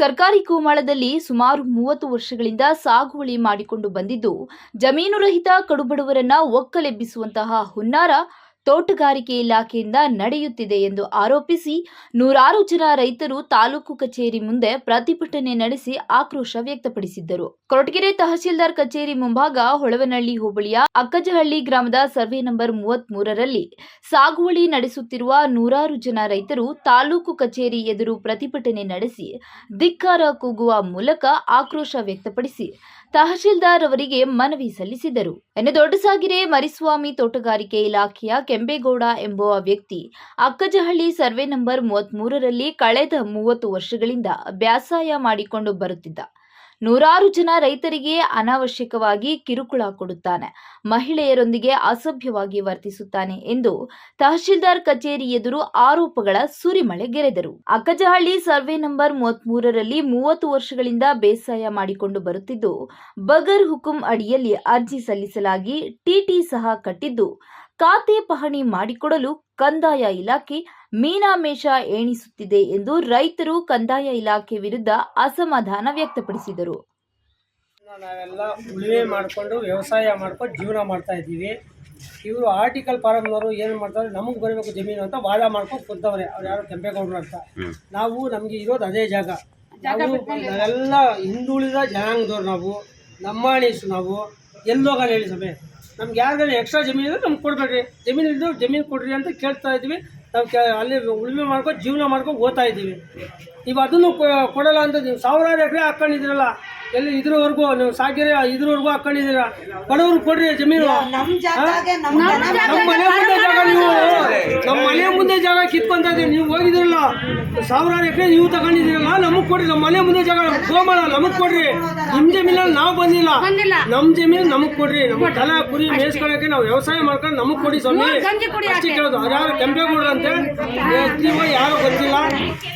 ಸರ್ಕಾರಿ ಗೋಮಾಳದಲ್ಲಿ ಸುಮಾರು ಮೂವತ್ತು ವರ್ಷಗಳಿಂದ ಸಾಗುವಳಿ ಮಾಡಿಕೊಂಡು ಬಂದಿದ್ದು ಜಮೀನು ರಹಿತ ಕಡುಬಡವರನ್ನ ಒಕ್ಕಲೆಬ್ಬಿಸುವಂತಹ ಹುನ್ನಾರ ತೋಟಗಾರಿಕೆ ಇಲಾಖೆಯಿಂದ ನಡೆಯುತ್ತಿದೆ ಎಂದು ಆರೋಪಿಸಿ ನೂರಾರು ಜನ ರೈತರು ತಾಲೂಕು ಕಚೇರಿ ಮುಂದೆ ಪ್ರತಿಭಟನೆ ನಡೆಸಿ ಆಕ್ರೋಶ ವ್ಯಕ್ತಪಡಿಸಿದ್ದರು. ಕೊರಟಗೆರೆ ತಹಶೀಲ್ದಾರ್ ಕಚೇರಿ ಮುಂಭಾಗ ಹೊಳವನಹಳ್ಳಿ ಹೋಬಳಿಯ ಅಕ್ಕಜಹಳ್ಳಿ ಗ್ರಾಮದ ಸರ್ವೆ ನಂಬರ್ ಮೂವತ್ತ್ ಮೂರರಲ್ಲಿ ಸಾಗುವಳಿ ನಡೆಸುತ್ತಿರುವ ನೂರಾರು ಜನ ರೈತರು ತಾಲೂಕು ಕಚೇರಿ ಎದುರು ಪ್ರತಿಭಟನೆ ನಡೆಸಿ ಧಿಕ್ಕಾರ ಕೂಗುವ ಮೂಲಕ ಆಕ್ರೋಶ ವ್ಯಕ್ತಪಡಿಸಿ ತಹಶೀಲ್ದಾರ್ ಅವರಿಗೆ ಮನವಿ ಸಲ್ಲಿಸಿದರು. ದೊಡ್ಡಸಾಗಿರೆ ಮರಿಸ್ವಾಮಿ ತೋಟಗಾರಿಕೆ ಇಲಾಖೆಯ ಕೆಂಪೇಗೌಡ ಎಂಬುವ ವ್ಯಕ್ತಿ. ಅಕ್ಕಜಹಳ್ಳಿ ಸರ್ವೆ ನಂಬರ್ ಮೂವತ್ತ್ ಮೂರರಲ್ಲಿ ಕಳೆದ ಮೂವತ್ತು ವರ್ಷಗಳಿಂದ ಬ್ಯಾಸಾಯ ಮಾಡಿಕೊಂಡು ಬರುತ್ತಿದ್ದ. ನೂರಾರು ಜನ ರೈತರಿಗೆ ಅನಾವಶ್ಯಕವಾಗಿ ಕಿರುಕುಳ ಕೊಡುತ್ತಾನೆ. ಮಹಿಳೆಯರೊಂದಿಗೆ ಅಸಭ್ಯವಾಗಿ ವರ್ತಿಸುತ್ತಾನೆ ಎಂದು ತಹಶೀಲ್ದಾರ್ ಕಚೇರಿ ಎದುರು ಆರೋಪಗಳ ಸುರಿಮಳೆ ಗೆರೆದರು ಅಕ್ಕಜಹಳ್ಳಿ ಸರ್ವೆ ನಂಬರ್ ಮೂವತ್ತ್ ಮೂರರಲ್ಲಿ ಮೂವತ್ತು ವರ್ಷಗಳಿಂದ ಬೇಸಾಯ ಮಾಡಿಕೊಂಡು ಬರುತ್ತಿದ್ದು, ಬಗರ್ ಹುಕುಂ ಅಡಿಯಲ್ಲಿ ಅರ್ಜಿ ಸಲ್ಲಿಸಲಾಗಿ ಟಿಟಿ ಸಹ ಕಟ್ಟಿದ್ದು ಖಾತೆ ಪಹಣಿ ಮಾಡಿಕೊಡಲು ಕಂದಾಯ ಇಲಾಖೆ ಮೀನಾಮೇಷ ಎಣಿಸುತ್ತಿದೆ ಎಂದು ರೈತರು ಕಂದಾಯ ಇಲಾಖೆ ವಿರುದ್ಧ ಅಸಮಾಧಾನ ವ್ಯಕ್ತಪಡಿಸಿದರು. ನಾವೆಲ್ಲ ಉಳುಮೆ ಮಾಡಿಕೊಂಡು ವ್ಯವಸಾಯ ಮಾಡ್ಕೊಂಡು ಜೀವನ ಮಾಡ್ತಾ ಇದ್ದೀವಿ. ಇವರು ಆರ್ಟಿಕಲ್ ಫಾರಮ್ನವರು ಏನು ಮಾಡ್ತಾರೆ ನಮಗೆ ಬರಬೇಕು ಜಮೀನು ಅಂತ ವಾದ ಮಾಡ್ಕೊಂಡು ಕೂತವ್ರೆ. ಅವ್ರು ಯಾರು ಕೆಂಪೇಗೌಡರು ಅಂತ. ನಾವು ನಮಗೆ ಇರೋದು ಅದೇ ಜಾಗ. ನಾವು ನಾವೆಲ್ಲ ಹಿಂದುಳಿದ ಜನಾಂಗದವ್ರು ನಾವು ನಮ್ಮಾಣೀಸು ನಾವು. ಎಲ್ಲೋಗಲ್ಲ ಹೇಳಿ ಸಮಯ ನಮ್ಗೆ ಯಾರಿಗಾದ್ರೂ ಎಕ್ಸ್ಟ್ರಾ ಜಮೀನು ಇದ್ರೆ ನಮ್ಗೆ ಕೊಡಬೇಡ್ರಿ. ಜಮೀನು ಇದ್ದು ಜಮೀನು ಕೊಡ್ರಿ ಅಂತ ಕೇಳ್ತಾ ಇದ್ವಿ. ನಾವು ಕೆ, ಅಲ್ಲಿ ಉಳುಮೆ ಮಾಡ್ಕೊಂಡು ಜೀವನ ಮಾಡ್ಕೊಂಡು ಓದ್ತಾ ಇದ್ದೀವಿ. ನೀವು ಅದನ್ನು ಕೊಡಲ್ಲ ಅಂತ ನೀವು ಸಾವಿರಾರು ಎಕರೆ ಹಾಕೊಂಡಿದ್ದೀರಲ್ಲ. ಎಲ್ಲಿ ಇದ್ರವರೆಗೂ ನೀವು ಸಾಕಿರಿ ಇದ್ರವರೆಗೂ ಹಾಕೊಂಡಿದ್ದೀರಾ? ಬಡವ್ರು ಕೊಡ್ರಿ ಜಮೀನು. ನಮ್ಮ ಮನೆ ಮುಂದೆ ಜಾಗ ನೀವು. ನಮ್ಮ ಮನೆ ಮುಂದೆ ಜಾಗ ಕಿತ್ಕೊಂತ ಇದೀರಿ ನೀವು ಹೋಗಿದ್ರಲ್ಲ ಸಾವಿರಾರು ಎಕರೆ ನೀವು ತಗೊಂಡಿದ್ದೀರಲ್ಲ ನಮಗ್ ಕೊಡ್ರಿ ನಮ್ಮ ಮನೆ ಮುಂದೆ ಜಾಗ ಗೋಮಾಳ ನಮಗ್ ಕೊಡ್ರಿ. ನಿಮ್ ಜಮೀನಲ್ಲಿ ನಾವು ಬಂದಿಲ್ಲ. ನಮ್ ಜಮೀನು ನಮಗ್ ಕೊಡ್ರಿ. ನಮ್ಮ ತಲೆ ಕುರಿ ಮೇಯಿಸ್ಕೊಳಕ್ಕೆ ನಾವು ವ್ಯವಸಾಯ ಮಾಡ್ಕೊಂಡು ನಮಗ್ ಕೊಡಿ ಸ್ವಾಮಿ. ಅಷ್ಟೇ ಕೇಳೋದು. ಅವ್ರು ಯಾರು ಕೆಂಪೇಗೌಡರು ಅಂತೆ ನೀವು ಯಾರು ಗೊತ್ತಿಲ್ಲ.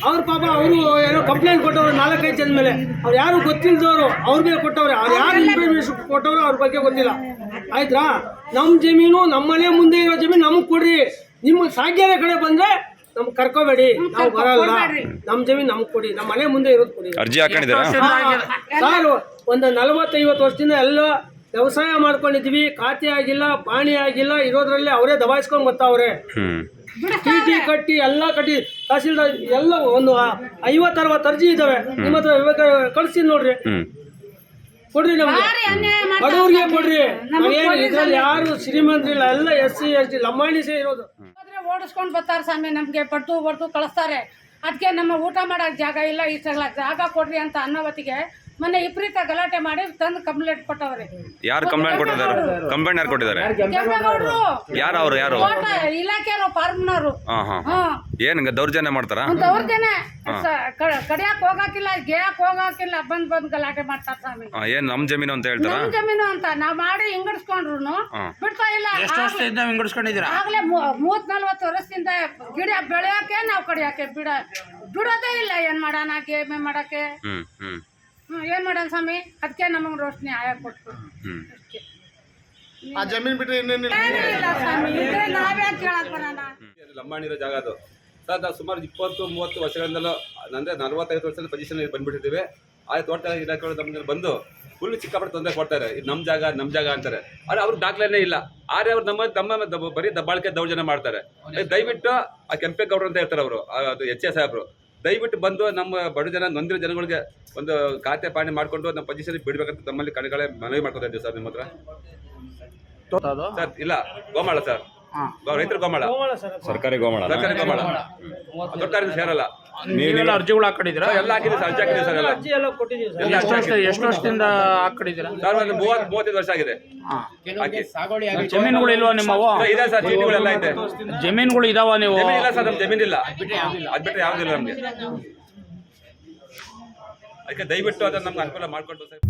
ಅವ್ರ ಪಾಪ ಅವರು ಏನೋ ಕಂಪ್ಲೇಂಟ್ ಕೊಟ್ಟವ್ರು ನಾಲ್ಕೈದು ಜನ ಮೇಲೆ. ಅವ್ರು ಯಾರು ಗೊತ್ತಿಲ್ದವರು? ಅವ್ರ ಮೇಲೆ ಕೊಟ್ಟವ್ರೆ. ಅವ್ರು ಯಾರು ಇನ್ಫಾರ್ಮೇಶನ್ ಕೊಟ್ಟವ್ರು ಅವ್ರ ಬಗ್ಗೆ ಗೊತ್ತಿಲ್ಲ. ಆಯ್ತಾ ನಮ್ಮ ಜಮೀನು ನಮ್ಮನೆ ಮುಂದೆ ಇರೋ ಜಮೀನು ನಮಗೆ ಕೊಡ್ರಿ. ನಿಮ್ಮ ಸಾಗ್ಯದ ಕಡೆ ಬಂದ್ರೆ ನಮ್ಗೆ ಕರ್ಕೋಬೇಡಿ. ನಾವು ಬರಲ್ಲ. ನಮ್ಮ ಜಮೀನು ನಮ್ಗೆ ಕೊಡಿ. ನಮ್ಮ ಮನೆ ಮುಂದೆ ಇರೋದು ಕೊಡಿ. ಅರ್ಜಿ ಹಾಕೊಂಡಿದ್ದೀರಾ? ಸಾರು ಒಂದು ನಲವತ್ತೈವತ್ತು ವರ್ಷದಿಂದ ಎಲ್ಲ ವ್ಯವಸಾಯ ಮಾಡ್ಕೊಂಡಿದ್ವಿ ಖಾತೆ ಆಗಿಲ್ಲ ಪಾಣಿ ಆಗಿಲ್ಲ ಇರೋದ್ರಲ್ಲಿ ಅವರೇ ದಬಾಯಿಸ್ಕೊಂಡು ಬರ್ತಾವ್ರೆ. ಟಿ ಟಿ ಕಟ್ಟಿ ಎಲ್ಲ ಕಟ್ಟಿ ತಹಸೀಲ್ದಾರ್ ಎಲ್ಲ ಒಂದು ಐವತ್ತು ಅರವತ್ತು ಅರ್ಜಿ ಇದಾವೆ. ನಿಮ್ಮ ಹತ್ರ ಇವಾಗ ಕಳಿಸ್ತೀನಿ ನೋಡ್ರಿ. ಕೊಡ್ರಿ ನಮ್ಗೆ. ಬಡವ್ರಿಗೆ ಕೊಡ್ರಿ. ಇದ್ರಲ್ಲಿ ಯಾರು ಶ್ರೀಮಂತರಿಲ್ಲ ಎಲ್ಲ ಎಸ್ ಸಿ ಎಸ್ ಟಿ ಲಂಬಾಣಿಸೇ ಇರೋದು. ಓಡಿಸ್ಕೊಂಡು ಬರ್ತಾರೆ ಸ್ವಾಮಿ ನಮಗೆ ಪಟ್ಟು ಬಡ್ತು ಕಳಿಸ್ತಾರೆ. ಅದಕ್ಕೆ ನಮ್ಮ ಊಟ ಮಾಡೋಕ್ಕೆ ಜಾಗ ಇಲ್ಲ ಇಷ್ಟೆಲ್ಲ ಜಾಗ ಕೊಡ್ರಿ ಅಂತ ಅನ್ನೋವತ್ತಿಗೆ ಮೊನ್ನೆ ವಿಪರೀತ ಗಲಾಟೆ ಮಾಡಿ ತಂದು ಕಂಪ್ಲೇಂಟ್ ಕೊಟ್ಟವ್ರಿ. ಯಾರು ಕಂಪ್ಲೇಂಟ್ ಕೊಟ್ಟಿದ್ದಾರೆ? ಕಂಪ್ಲೇಂಟ್ ಯಾರು ಕೊಟ್ಟಿದ್ದಾರೆ? ಕೆಂಪೇಗೌಡರು. ಯಾರು ಅವರು ಯಾರು? ತೋಟ ಇಲಾಖೆಯವರು ಫಾರ್ಮ್ನವರು. ಹಾ ಹಾ. ಏನ್ ದೌರ್ಜನ್ಯ ಮಾಡ್ತಾರ? ಅವ್ರದ್ದೇನೆ ಕಡಿಯಾಕ್ ಹೋಗಾಕಿಲ್ಲ ಗೇಯಕ್ ಹೋಗಾಕಿಲ್ಲ ಬಂದ್ ಬಂದ್ ಗಲಾಟೆ ಮಾಡ್ತಾರೆ ಸ್ವಾಮಿ. ಏನ್ ನಮ್ ಜಮೀನು ಅಂತ ಹೇಳ್ತಾರಾ? ನಮ್ ಜಮೀನು ಅಂತ ನಾವ್ ಮಾಡಿ ಹಿಂಗಡ್ಸ್ಕೊಂಡ್ರು ಹಾ. ಬಿಡ್ತಾ ಇಲ್ಲ. ಎಷ್ಟು ವರ್ಷದಿಂದ ವಿಂಗಡಿಸ್ಕೊಂಡಿದ್ದೀರಾ ಆಗ್ಲೇ ಮೂವತ್ ನಲ್ವತ್ತು ವರ್ಷದಿಂದ ಗಿಡ ಬೆಳೆಯಕ್ಕೆ ನಾವು ಕಡಿಯಾಕೆ ಬಿಡ ಬಿಡೋದೇ ಇಲ್ಲ ಏನ್ ಮಾಡೋಣ ಗೇಮೆ ಮಾಡಕ್ಕೆ ಹ್ಮ್ ಹ್ಮ್. ಏನ್ ಮಾಡೋಣ ಸ್ವಾಮಿ? ಅದಕ್ಕೆ ನಮಗೆ ರೋಷನಿ ಆಯ ಕೊಟ್ಟು ಆ ಜಮೀನ್ ಬಿಟ್ರೆ ಇನ್ನೇನಿಲ್ಲ? ಇರೋ ಸ್ವಾಮಿ ಇದ್ರೆ ನಾವೇ ಕೇಳಕ್ ಬರೋಣ? ಲಂಬಾಣಿರೋ ಜಾಗ ಅದು. ಸರ್ ನಾವು ಸುಮಾರು ಇಪ್ಪತ್ತು ಮೂವತ್ತು ವರ್ಷಗಳಿಂದಲೂ ಅಂದರೆ ನಲವತ್ತೈದು ವರ್ಷದ ಪೊಸಿಷನ್ ಬಂದ್ಬಿಟ್ಟಿದ್ದೀವಿ. ಆ ತೋಟ ಇಲಾಖೆಗಳು ಮೇಲೆ ಬಂದು ಫುಲ್ ಸಿಕ್ಕಾಪಟ್ಟೆ ತೊಂದರೆ ಕೊಡ್ತಾರೆ. ಇದು ನಮ್ಮ ಜಾಗ ನಮ್ಮ ಜಾಗ ಅಂತಾರೆ. ಆದರೆ ಅವ್ರ ದಾಖಲೆನೇ ಇಲ್ಲ. ಆದರೆ ಅವ್ರು ನಮ್ಮ ತಮ್ಮ ದಬ್ಬ- ಬರೀ ದಬ್ಬಾಳಿಕೆ ದೌರ್ಜನ್ಯ ಮಾಡ್ತಾರೆ. ಏ, ದಯವಿಟ್ಟು ಆ ಕೆಂಪೇಗೌಡರು ಅಂತ ಹೇಳ್ತಾರೆ ಅವರು ಅದು ಎಚ್ ಎ ಸಾಹೇಬರು. ದಯವಿಟ್ಟು ಬಂದು ನಮ್ಮ ಬಡ ಜನ ನೊಂದಿರೋ ಜನಗಳಿಗೆ ಒಂದು ಖಾತೆ ಪಾಣಿ ಮಾಡಿಕೊಂಡು ನಮ್ಮ ಪೊಸಿಷನ್ ಬಿಡಬೇಕಂತ ತಮ್ಮಲ್ಲಿ ಕಣಗಳೇ ಮನವಿ ಮಾಡ್ಕೊತಾ ಇದ್ದೀವಿ ಸರ್ ನಿಮ್ಮ ಹತ್ರ. ಸರ್ ಇಲ್ಲ ಗೋಮಾಳ ಸರ್. ರೈತರ ಗೋಮಾಳ. ಗೋಮಾಳ ಸರ್ ಸರ್ಕಾರಿ ಗೋಮಾಳ ಸರ್ಕಾರಿ ಗೋಮಾಳ. ದೊಡ್ಡ ಸೇರಲ್ಲ. ನೀವೆಲ್ಲ ಅರ್ಜಿಗಳು ಹಾಕೊಂಡಿದ್ದೀರಾ? ಎಲ್ಲ ಹಾಕಿದೆ ಸರ್ ಅರ್ಜಿ ಹಾಕಿದೆ ಸರ್ ಎಲ್ಲ. ಅರ್ಜಿ ಎಲ್ಲ ಕೊಟ್ಟಿದ್ದೀವಿ ಸರ್. ಎಲ್ಲ ಎಷ್ಟು ವರ್ಷ ಎಷ್ಟು ವರ್ಷದಿಂದ ಹಾಕೊಂಡಿದ್ದೀರಾ? ಸರ್ ಒಂದು ಮೂವತ್ತು ಮೂವತ್ತೈದು ವರ್ಷ ಆಗಿದೆ. ಹಾಕಿ. ಜಮೀನುಗಳು ಇಲ್ವಾ ನಿಮ್ಮವು? ಸರ್, ಇದೆ ಸರ್ ಚೀಟಿಗಳೆಲ್ಲ ಇದೆ. ಜಮೀನುಗಳು ಇದಾವ ನೀವು? ಜಮೀನ್ ಇಲ್ಲ ಸರ್ ನಮ್ಮ ಜಮೀನ್ ಇಲ್ಲ. ಅದ್ ಬಿಟ್ಟರೆ ಯಾವುದಿಲ್ಲ ನಮಗೆ. ಅದಕ್ಕೆ ದಯವಿಟ್ಟು ಅದನ್ನ ನಮ್ಗೆ ಅನುಕೂಲ ಮಾಡಿಕೊಟ್ಟು ಸರ್.